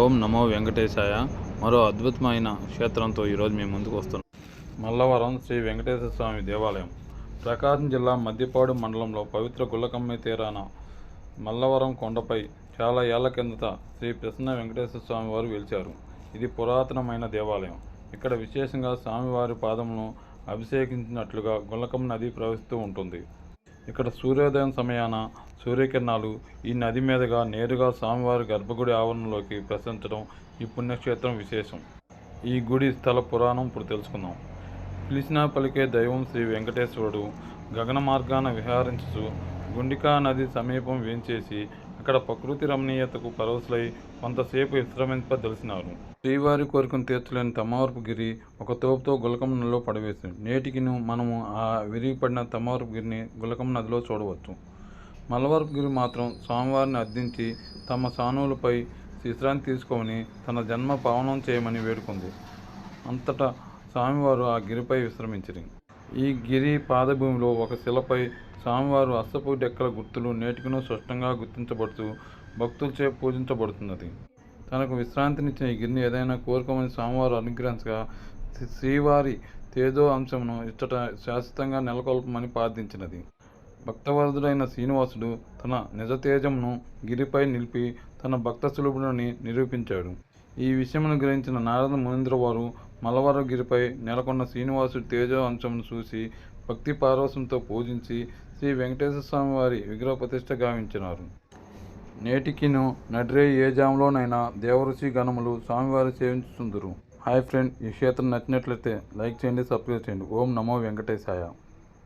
ఓం నమో వెంకటేశాయ. మరో అద్భుతమైన క్షేత్రంతో ఈరోజు మేము ముందుకు వస్తున్నాం. మల్లవరం శ్రీ వెంకటేశ్వర స్వామి దేవాలయం. ప్రకాశం జిల్లా మద్దిపాడు మండలంలో పవిత్ర గుల్లకమ్మ తీరాన మల్లవరం కొండపై చాలా ఏళ్ళ కిందట శ్రీ ప్రసన్న వెంకటేశ్వర స్వామి వారు వెలిచారు. ఇది పురాతనమైన దేవాలయం. ఇక్కడ విశేషంగా స్వామివారి పాదమును అభిషేకించినట్లుగా గుల్లకమ్మ నది ప్రవహిస్తూ ఉంటుంది. ఇక్కడ సూర్యోదయం సమయాన సూర్యకిరణాలు ఈ నది మీదుగా నేరుగా స్వామివారి గర్భగుడి ఆవరణలోకి ప్రసరించడం ఈ పుణ్యక్షేత్రం విశేషం. ఈ గుడి స్థల పురాణం ఇప్పుడు తెలుసుకుందాం. పిలిచినా పలికే దైవం శ్రీ వెంకటేశ్వరుడు గగన మార్గాన విహారించుచు గుండికా నది సమీపం వేంచేసి అక్కడ ప్రకృతి రమణీయతకు పరవశులై కొంతసేపు విశ్రమింపదలిసినారు శ్రీవారి కోరికను తీర్చలేని తమవరపు గిరి ఒక తోపుతో గులకం నదిలో పడవేసింది. నేటికిను మనము ఆ విరిగిపడిన తమవరపు గిరిని గులకం నదిలో చూడవచ్చు. మల్లవరపు గిరి మాత్రం స్వామివారిని అర్థించి తమ సానువులపై విశ్రాంతి తీసుకోమని తన జన్మ పావనం చేయమని వేడుకుంది. అంతటా స్వామివారు ఆ గిరిపై విశ్రమించిరి. ఈ గిరి పాదభూమిలో ఒక శిలపై స్వామివారు అస్తపు డెక్కల గుర్తులు నేటికినూ స్పష్టంగా గుర్తించబడుతూ భక్తులచే పూజించబడుతున్నది. తనకు విశ్రాంతినిచ్చిన ఈ గిరిని ఏదైనా కోరుకోమని స్వామివారు అనుగ్రహించగా శ్రీవారి తేజో అంశమును ఇచ్చట శాశ్వతంగా నెలకొల్పమని ప్రార్థించినది. భక్తవరదుడైన శ్రీనివాసుడు తన నిజతేజంను గిరిపై నిలిపి తన భక్త సులభుడని నిరూపించాడు. ఈ విషయమును గ్రహించిన నారద మునీంద్ర వారు మలవర గిరిపై నెలకొన్న శ్రీనివాసుడి తేజ అంశమును చూసి భక్తి పారవశంతో పూజించి శ్రీ వెంకటేశ్వర స్వామి వారి విగ్రహ ప్రతిష్ట గావించినారు. నేటికిను నడ్రే ఏ జాములోనైనా దేవరుషి గణములు స్వామివారి సేవించుతుందరు హాయ్ ఫ్రెండ్ ఈ క్షేత్రం నచ్చినట్లయితే లైక్ చేయండి సబ్స్క్రైబ్ చేయండి. ఓం నమో వెంకటేశాయ.